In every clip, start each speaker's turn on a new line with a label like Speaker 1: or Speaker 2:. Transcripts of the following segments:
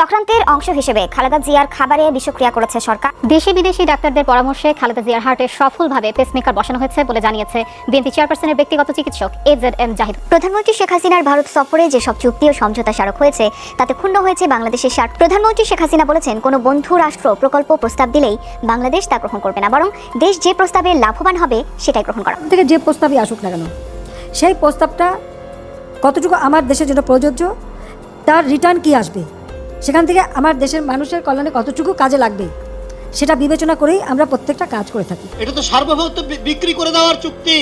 Speaker 1: চক্রান্তের অংশ হিসেবে খালেদা জিয়ার খাবারে বিষক্রিয়া করেছে সরকার।
Speaker 2: দেশি বিদেশি ডাক্তারদের পরামর্শে খালেদা জিয়ার হার্টে সফলভাবে পেসমেকার বসানো হয়েছে বলে জানিয়েছে বিএনপি চেয়ারপারসনের ব্যক্তিগত চিকিৎসক এজেড এম জাহিদ।
Speaker 1: প্রধানমন্ত্রী শেখ হাসিনার ভারত সফরে যেসব চুক্তি ও সমঝোতা স্মারক হয়েছে তাতে ক্ষুণ্ণ হয়েছে বাংলাদেশের স্বার্থ প্রধানমন্ত্রী শেখ হাসিনা বলেছেন কোনো বন্ধু রাষ্ট্র প্রকল্প প্রস্তাব দিলেই বাংলাদেশ তা গ্রহণ করবে না বরং দেশ যে প্রস্তাবে লাভবান হবে সেটাই গ্রহণ করা।
Speaker 3: থেকে যে প্রস্তাবই আসুক না কেন সেই প্রস্তাবটা কতটুকু আমার দেশের জন্য প্রযোজ্য তার রিটার্ন কি আসবে? সেখান থেকে আমার দেশের মানুষের কল্যাণে কতটুকু কাজে লাগবে, সেটা বিবেচনা করেই আমরা প্রত্যেকটা কাজ করে থাকি।
Speaker 4: এটা তো সার্বভৌমত্ব বিক্রি করে দেওয়ার চুক্তি।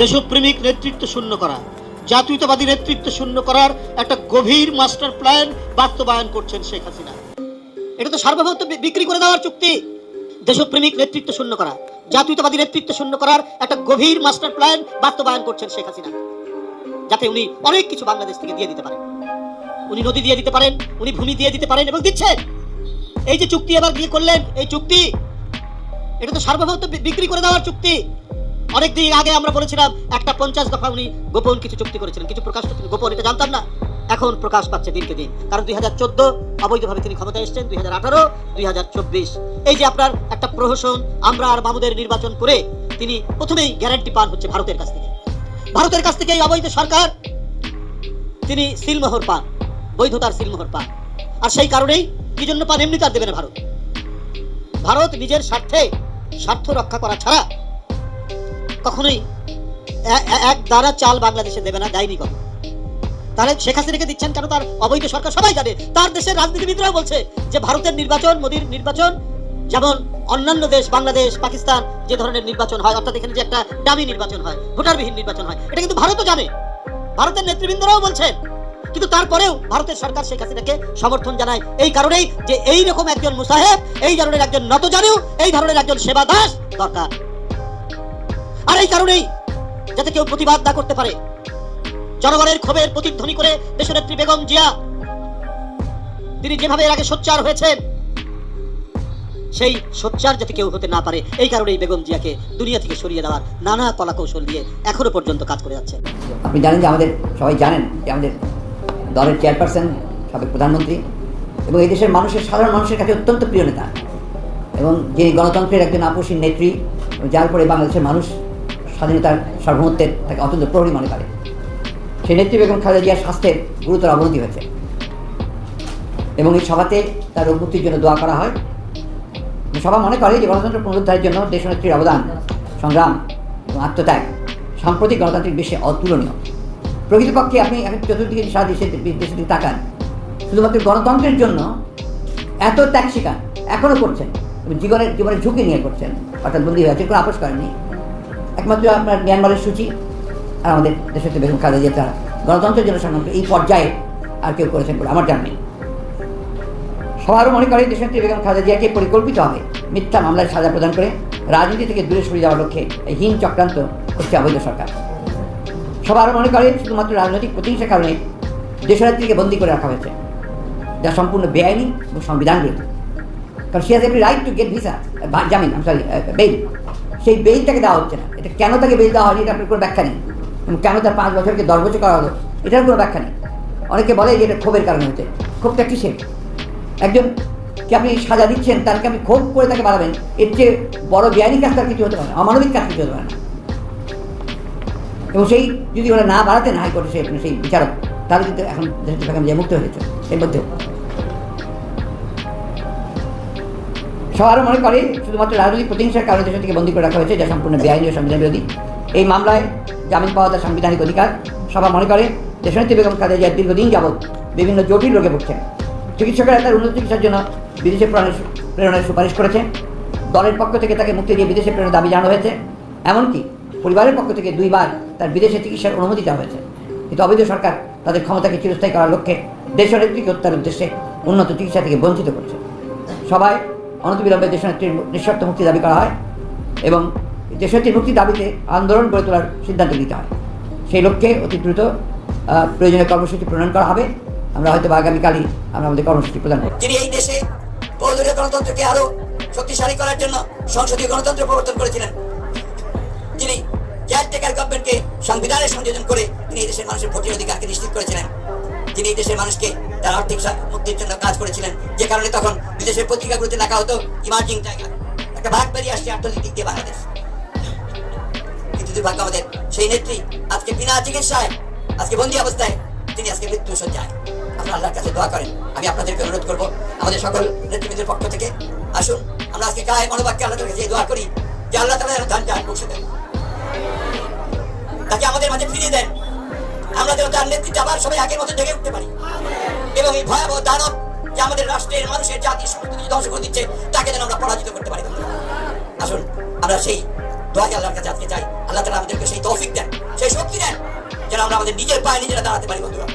Speaker 4: দেশপ্রেমিক নেতৃত্ব শূন্য করা, জাতীয়তাবাদী নেতৃত্ব শূন্য করার একটা গভীর মাস্টার প্ল্যান বাস্তবায়ন করছেন শেখ হাসিনা। এটা তো সার্বভৌমত্ব বিক্রি করে দেওয়ার চুক্তি। দেশপ্রেমিক নেতৃত্ব শূন্য করা, জাতীয়তাবাদী নেতৃত্ব শূন্য করার একটা গভীর মাস্টার প্ল্যান বাস্তবায়ন করছেন শেখ হাসিনা। যাতে উনি অনেক কিছু বাংলাদেশ থেকে দিয়ে দিতে পারেন। উনি নদী দিয়ে দিতে পারেন, উনি ভূমি দিয়ে দিতে পারেন এবং দিচ্ছেন। এই যে চুক্তি এবার দিয়ে করলেন, এই চুক্তি, এটা তো সার্বভৌমত্ব বিক্রি করে দেওয়ার চুক্তি। অনেকদিন আগে আমরা বলেছিলাম, একটা পঞ্চাশ দফা উনি গোপন কিছু চুক্তি করেছিলেন, কিছু প্রকাশ গোপন, এটা জানতাম না। এখন প্রকাশ পাচ্ছে দিনকে দিন। কারণ দুই হাজার চোদ্দ, অবৈধভাবে তিনি ক্ষমতায় এসেছেন, দুই হাজার আঠারো, দুই হাজার চব্বিশ। এই যে আপনার একটা প্রহসন, আমরা আর বাবুদের নির্বাচন করে তিনি প্রথমেই গ্যারান্টি পান হচ্ছে ভারতের কাছ থেকে। ভারতের কাছ থেকে এই অবৈধ সরকার তিনি সিলমোহর পান। বৈধতার সিলমোহর পান। আর সেই কারণেই কি জন্য পান? এমনি তার দেবে না ভারত? ভারত নিজের স্বার্থে স্বার্থ রক্ষা করা ছাড়া কখনোই এক দ্বারা চাল বাংলাদেশে দেবে না, দেয়নি কখনো। তাহলে শেখ হাসিনাকে দিচ্ছেন কেন? তার অবৈধ সরকার সবাই জানে। তার দেশের রাজনীতিবিদরাও বলছে যে ভারতের নির্বাচন, মোদীর নির্বাচন, যেমন অন্যান্য দেশ, বাংলাদেশ, পাকিস্তান, যে ধরনের নির্বাচন হয়, অর্থাৎ এখানে যে একটা দামি নির্বাচন হয়, ভোটারবিহীন নির্বাচন হয়, এটা কিন্তু ভারতও জানে। ভারতের নেতৃবৃন্দরাও বলছেন কিন্তু তারপরেও ভারতের সরকার শেখ হাসিনাকে সমর্থন জানায়। এই কারণেই যে এই রকম একজন মুসাহেব, এই ধরনের একজন নতজানু, এই ধরনের একজন সেবা দাস দরকার। আর এই কারণেই যাতে কেউ প্রতিবাদ না করতে পারে। জনগণের ক্ষোভের প্রতিধ্বনি করে দেশনেত্রী বেগম জিয়া, তিনি যেভাবে এর আগে সোচ্চার হয়েছেন, সেই সোচ্চার যাতে কেউ হতে না পারে, এই কারণেই বেগম জিয়াকে দুনিয়া থেকে সরিয়ে দেওয়ার নানা কলা কৌশল দিয়ে এখনও পর্যন্ত কাজ করে যাচ্ছে।
Speaker 5: আপনি জানেন যে আমাদের সবাই জানেন যে আমাদের দলের চেয়ারপারসন, সাবেক প্রধানমন্ত্রী এবং এই দেশের মানুষের, সাধারণ মানুষের কাছে অত্যন্ত প্রিয় নেতা এবং যিনি গণতন্ত্রের একজন আপসীন নেত্রী যার উপরে বাংলাদেশের মানুষ স্বাধীনতার সার্বভৌমত্বের তাকে অত্যন্ত প্রহরী মনে করে। সেই নেত্রী বেগম খালেদা জিয়ার স্বাস্থ্যের গুরুতর অবনতি হয়েছে এবং এই সভাতে তার রোগ মুক্তির জন্য দোয়া করা হয়। সভা মনে করে যে গণতন্ত্র পুনরুদ্ধারের জন্য দেশনেত্রীর অবদান, সংগ্রাম এবং আত্মত্যাগ সাম্প্রতিক গণতান্ত্রিক বিশ্বে অতুলনীয়। প্রকৃতপক্ষে আপনি এখন চতুর্দিকে সারা দেশের দেশের দিকে তাকান, শুধুমাত্র গণতন্ত্রের জন্য এত ত্যাগ শিকার এখনও করছেন জীবনের জীবনের ঝুঁকি নিয়ে করছেন। অর্থাৎ বন্দী হয়েছে কোনো আপোষ করেননি। একমাত্র আপনার মিয়ানমারের সূচি আর আমাদের দেশের বেগম খালেদা জিয়া তারা গণতন্ত্রের জন্য সংগ্রাম এই পর্যায়ে আর কেউ করেছেন বলে আমার জানা সবারও মনে করে দেশনেত্রী বেগম খালেদা জিয়াকে পরিকল্পিত হবে। মিথ্যা মামলায় সাজা প্রদান করে রাজনীতি থেকে দূরে সরে যাওয়ার লক্ষ্যে এই হীন চক্রান্ত করছে অবৈধ সরকার। সবার মনে করে শুধুমাত্র রাজনৈতিক প্রতিহিংসার কারণে দেশনেত্রীকে বন্দী করে রাখা হয়েছে। যা সম্পূর্ণ বেআইনি এবং সংবিধান বিরোধী। কারণ she has every right to get visa জামিন সরি বেইল সেই বেইল তাকে দেওয়া হচ্ছে না। এটা কেন তাকে বেইল দেওয়া হয়নি? এটা আপনার কোনো ব্যাখ্যা নেই। এবং কেন তার পাঁচ বছরকে দশ বছর করা হলো? এটার কোনো ব্যাখ্যা নেই। অনেকে বলে যে এটা ক্ষোভের কারণে হচ্ছে। ক্ষোভটা কিসের? একজন কে আপনি সাজা দিচ্ছেন তাকে আপনি ক্ষোভ করে তাকে বাড়াবেন? এর চেয়ে বড় বেআইনি কাজ তার কিছু হতে পারে অমানবিক কাজ কিছু হতে পারে না। এবং সেই যদি ওরা না বাড়াতেন হাইকোর্টে সেই সেই বিচারক তাহলে কিন্তু এখন দেশটি জিয়া মুক্ত হয়েছে, এর মধ্যেও। সবার মনে করে, শুধুমাত্র রাজনৈতিক প্রতিহিংসার কারণে দেশ থেকে বন্দী করে রাখা হয়েছে, যা সম্পূর্ণ বেআইনি ও সংবিধান বিরোধী। এই মামলায় জামিন পাওয়া তার সাংবিধানিক অধিকার। সভা মনে করে, দেশনেত্রী বেগম খালেদা জিয়া দীর্ঘদিন যাবৎ বিভিন্ন জটিল রোগে ভুগছেন। চিকিৎসকেরা তার উন্নত চিকিৎসার জন্য বিদেশে প্রেরণের সুপারিশ করেছে। দলের পক্ষ থেকে তাকে মুক্তি দিয়ে বিদেশে প্রেরণের দাবি জানানো হয়েছে। এমনকি পরিবারের পক্ষ থেকে দুইবার তার বিদেশে চিকিৎসার অনুমতি দেওয়া হয়েছে। কিন্তু অবৈধ সরকার তাদের ক্ষমতাকে চিরস্থায়ী করার লক্ষ্যে দেশনেত্রীকে হত্যার উদ্দেশ্যে উন্নত চিকিৎসা থেকে বঞ্চিত করছে। সবাই অনতিবিলম্বে দেশনেত্রীর নিঃশর্ত মুক্তি দাবি করা হয় এবং দেশনেত্রীর মুক্তির দাবিতে আন্দোলন গড়ে তোলার সিদ্ধান্ত নিতে হয়। সেই লক্ষ্যে অতি দ্রুত প্রয়োজনীয় কর্মসূচি প্রণয়ন করা হবে। আমরা হয়তো আগামীকালই আমরা আমাদের কর্মসূচি প্রদান করব।
Speaker 6: যিনি এই দেশে গণতন্ত্রকে আরও শক্তিশালী করার জন্য সংসদীয় গণতন্ত্র প্রবর্তন করেছিলেন। কেয়ারটেকার গভর্নমেন্টকে সংবিধানের সংযোজন করে তিনি এই দেশের মানুষের ভোটের অধিকারকে নিশ্চিত করেছিলেন। তিনি এই দেশের মানুষকে তার আর্থিক মুক্তির জন্য কাজ করেছিলেন। যে কারণে তখন বিদেশের পত্রিকাগুলোতে লেখা হতো ইমার্জিং জায়গা একটা ভাগ বেরিয়ে আসছে অর্থনৈতিক দিয়ে বাংলাদেশ। কিন্তু দুর্ভাগ্য আমাদের, সেই নেত্রী আজকে বিনা চিকিৎসায়, আজকে বন্দী অবস্থায় তিনি আজকে মৃত্যু সজ্জায় আপনারা আল্লাহর কাছে দোয়া করেন। আমি আপনাদেরকে অনুরোধ করব, আমাদের সকল নেতৃবৃন্দের পক্ষ থেকে আসুন। আমরা আজকে গায়ে মনোবাক্যে আল্লাহর কাছে দোয়া করি, যে আল্লাহ তালা ধান জান বসে দেন। তাকে আমাদের মাঝে ফিরিয়ে দেন। আমরা যেন তার নেতৃত্বে আবার সবাই আগের মতো জেগে উঠতে পারি। এবং এই ভয়াবহ দানব যে আমাদের রাষ্ট্রের মানুষের জাতির সংস্কৃতি ধ্বংস করে দিচ্ছে তাকে যেন আমরা পরাজিত করতে পারি। আসুন আমরা সেই আল্লাহর কাছে আজকে চাই। আল্লাহ তালা আমাদেরকে সেই তৌফিক দেন সেই শক্তি দেন যেন আমরা আমাদের নিজের পায়ে নিজেরা দাঁড়াতে পারি বন্ধুরা।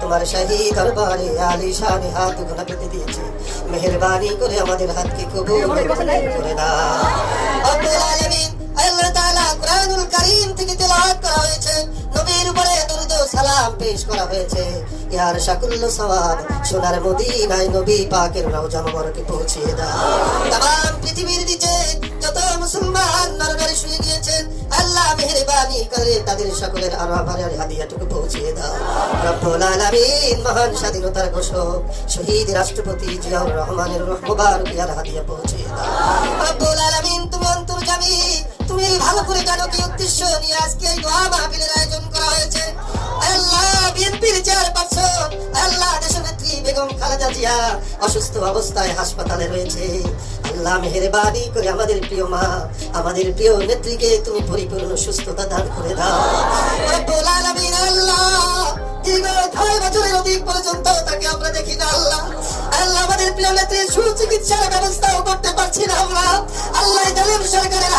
Speaker 7: তোমার শাহী দরবারে আলিশানে হাত গোনা পেতে দিয়েছে। মেহেরবানি করে আমাদের হাতকে কবুল করে না আল্লাহ তাআলা কুরআনুল কারীম থেকে তেলাওয়াত করা হয়েছে নবীর উপরে দরুদ ও সালাম পেশ করা হয়েছে ইয়ার শাকুল্ল সওয়াব সোনার মদিনায় নবী পাকের রওজা মোবারকে পৌঁছিয়ে দাও तमाम পৃথিবীর নিচে যত মুসলমান নরনারী শুয়ে গিয়েছেন আল্লাহ মেহেরবানি করে তাদের সকলের আরো আমার হাদিয়াটুকু পৌঁছিয়ে দাও রব্বুল আলামিন মহান স্বাধীনতার ঘোষক শহীদ রাষ্ট্রপতি জিয়াউর রহমানের রহ মুবারক ইয়ার হাদিয়া পৌঁছিয়ে দাও রব্বুল আলামিন তুমি অন্তর্যামী তুমি ভালো করে জানো কি উদ্দেশ্য? নিয়ে আজকে এই দোয়া মাহফিলের আয়োজন করা হয়েছে। আল্লাহ, বিএনপির চেয়ারপারসন আল্লাহ বেগম খালেদা জিয়া অসুস্থ অবস্থায় হাসপাতালে রয়েছে। আল্লাহ, মেহেরবানি করে আমাদের প্রিয় মা, আমাদের প্রিয় নেত্রীকে তুমি পরিপূর্ণ সুস্থতা দান করে দাও। পর্যন্ত তাকে আমরা দেখি না, আল্লাহ। আল্লাহ, আমাদের প্রিয় নেত্রীর সুচিকিৎসার ব্যবস্থাও করতে পারছি না আমরা। আল্লাহ সরকারের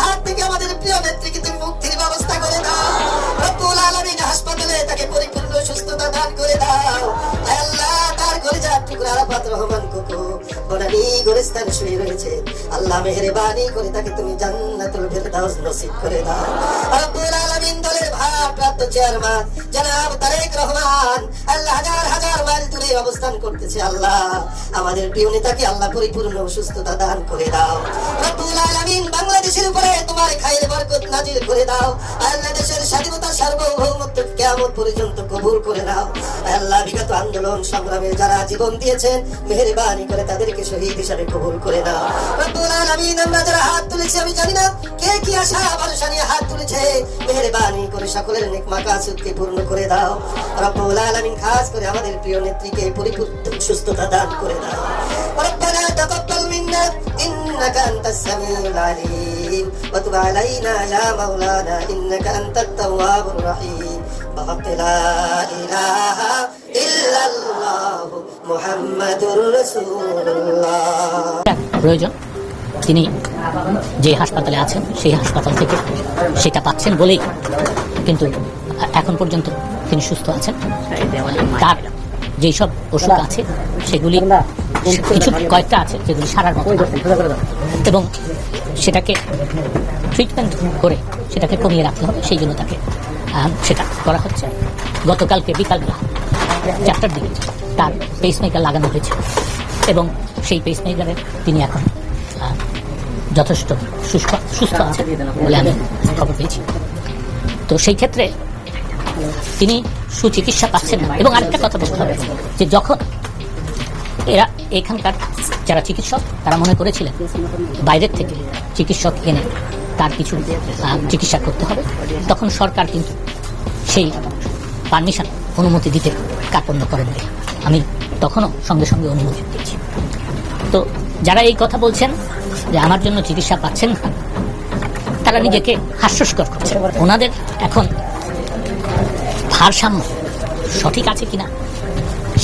Speaker 7: গোরস্থান শুয়ে রয়েছে। আল্লাহ মেহেরবানি করে তাকে তুমি জান্নাতুল ফেরদাউস নসিব করে দাও। রব্বুল আলামিন দলের ভারপ্রাপ্ত চেয়ারম্যান জনাব তারেক রহমান আল্লাহ হাজার হাজার মাইল দূরে অবস্থান করতেছে আল্লাহ। আমাদের প্রিয় নেতাকে আল্লাহ পরিপূর্ণ সুস্থতা দান করে দাও। রব্বুল আলামিন বাংলাদেশের উপরে তোমার খায়ের বরকত নাজির করে দাও। আল্লাহ দেশের স্বাধীনতা সার্বভৌমত্ব কিয়ামত পর্যন্ত কবুল করে দাও আল্লাহ বিগত আন্দোলন সংগ্রামে যারা জীবন দিয়েছেন মেহেরবানি করে তাদেরকে শহীদ হিসাবে কবুল করে দাও রব্বুল আলামিন আমরা যারা হাত তুলেছি আমি জানি না কে কি আশা ভরসা নিয়ে হাত তুলেছে মেহেরবানি করে সকলের নেক মাকাসুদকে পূর্ণ করে দাও রব্বুল আলামিন খাস করে আমাদের প্রিয় নেত্রীকে পরিপূর্ণ সুস্থতা দান করে দাও ربنا تقبل منا إنك أنت السميع العليم وتب علينا يا مولانا إنك أنت التواب الرحيم بحق لا إله إلا الله محمد رسول الله
Speaker 8: প্রয়োজন তিনি যে হাসপাতালে আছেন সেই হাসপাতাল থেকে সেটা পাচ্ছেন বলেই কিন্তু এখন পর্যন্ত তিনি সুস্থ আছেন তার যেই সব ওষুধ আছে সেগুলি কিছু কয়েকটা আছে যেগুলি সারার মতো না। এবং সেটাকে ট্রিটমেন্ট করে সেটাকে কমিয়ে রাখতে হবে, সেই জন্য তাকে সেটা করা হচ্ছে। গতকালকে বিকালবেলা চারটার দিকে তার পেসমেকার লাগানো হয়েছে এবং সেই পেসমেকারে তিনি এখন যথেষ্ট সুস্থ সুস্থ আছে বলে আমি খবর পেয়েছি। তো সেই ক্ষেত্রে তিনি সুচিকিৎসা পাচ্ছেন না। এবং আরেকটা কথা বলতে হবে যে যখন এরা এখানকার যারা চিকিৎসক, তারা মনে করেছিলেন বাইরের থেকে চিকিৎসক এনে তার কিছু চিকিৎসা করতে হবে। তখন সরকার কিন্তু সেই পারমিশন অনুমতি দিতে কার্পণ্য করেন আমি তখনও সঙ্গে সঙ্গে অনুমতি দিয়েছি। তো যারা এই কথা বলছেন যে আমার জন্য চিকিৎসা পাচ্ছেন না, তারা নিজেকে হাস্যস্কর করছে ওনাদের এখন ভারসাম্য সঠিক আছে কিনা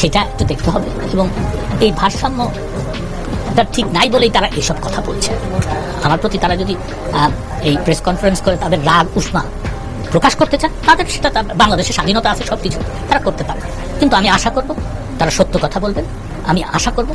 Speaker 8: সেটা একটু দেখতে হবে। এবং এই ভারসাম্য তার ঠিক নাই বলেই তারা এসব কথা বলছে। আমার প্রতি তারা যদি এই প্রেস কনফারেন্স করে তাদের রাগ উষ্মা প্রকাশ করতে চান, তাদের সেটা বাংলাদেশের স্বাধীনতা আছে সব কিছু তারা করতে পারে কিন্তু আমি আশা করব, তারা সত্য কথা বলবেন। আমি আশা করব